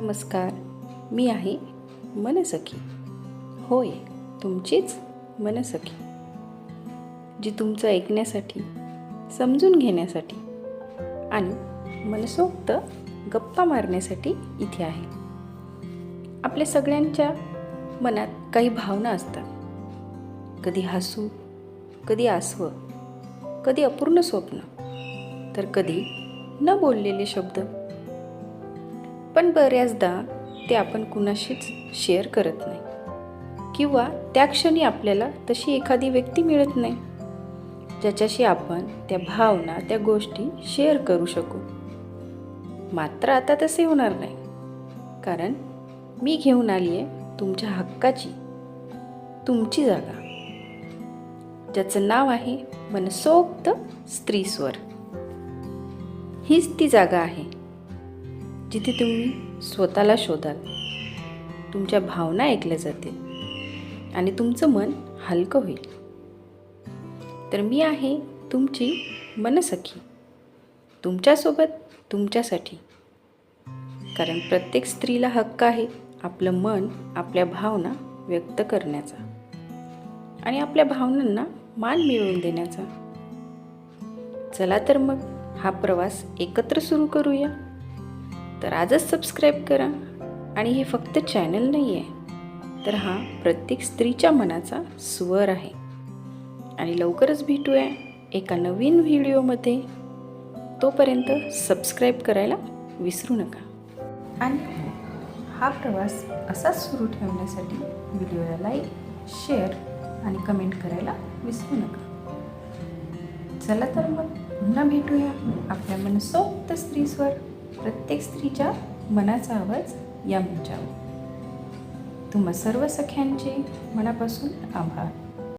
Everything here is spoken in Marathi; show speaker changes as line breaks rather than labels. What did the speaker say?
नमस्कार मी आहे मनसखी. होय तुमचीच मनसखी. जी तुमचं ऐकण्यासाठी समजून घेण्यासाठी आणि मनसोक्त गप्पा मारण्यासाठी इथे आहे. आपल्या सगळ्यांच्या मनात काही भावना असतात. कधी हसू कधी आसव कधी अपूर्ण स्वप्न तर कधी न बोललेले शब्द. पण बऱ्याचदा ते आपण कुणाशीच शेअर करत नाही. किंवा त्या क्षणी आपल्याला तशी एखादी व्यक्ती मिळत नाही ज्याच्याशी आपण त्या भावना त्या गोष्टी शेअर करू शकू. मात्र आता तसे होणार नाही. कारण मी घेऊन आली आहे तुमच्या हक्काची तुमची जागा. ज्याचं नाव आहे मनसोक्त स्त्रीस्वर. हीच ती जागा आहे. जिथे तुम्ही स्वतःला शोधाल तुमच्या भावना ऐकल्या जातील आणि तुमचं मन हलकं होईल. तर मी आहे तुमची मनसखी. तुमच्यासोबत तुमच्यासाठी. कारण प्रत्येक स्त्रीला हक्क आहे आपलं मन आपल्या भावना व्यक्त करण्याचा आणि आपल्या भावनांना मान मिळवून देण्याचा. चला तर मग हा प्रवास एकत्र सुरू करूया. तर आजच सबस्क्राईब करा. आणि हे फक्त चॅनल नाही आहे तर हा प्रत्येक स्त्रीच्या मनाचा स्वर आहे. आणि लवकरच भेटूया एका नवीन व्हिडिओमध्ये तोपर्यंत सबस्क्राईब करायला विसरू नका. आणि हा प्रवास असाच सुरू ठेवण्यासाठी व्हिडिओला लाईक शेअर आणि कमेंट करायला विसरू नका. चला तर मग पुन्हा भेटूया आपल्या मनसोक्त स्त्रीस्वर. प्रत्येक स्त्रीच्या मनाचा आवाज या मंचावर. तुम्हा सर्व सख्यांचे मनापासून आभार.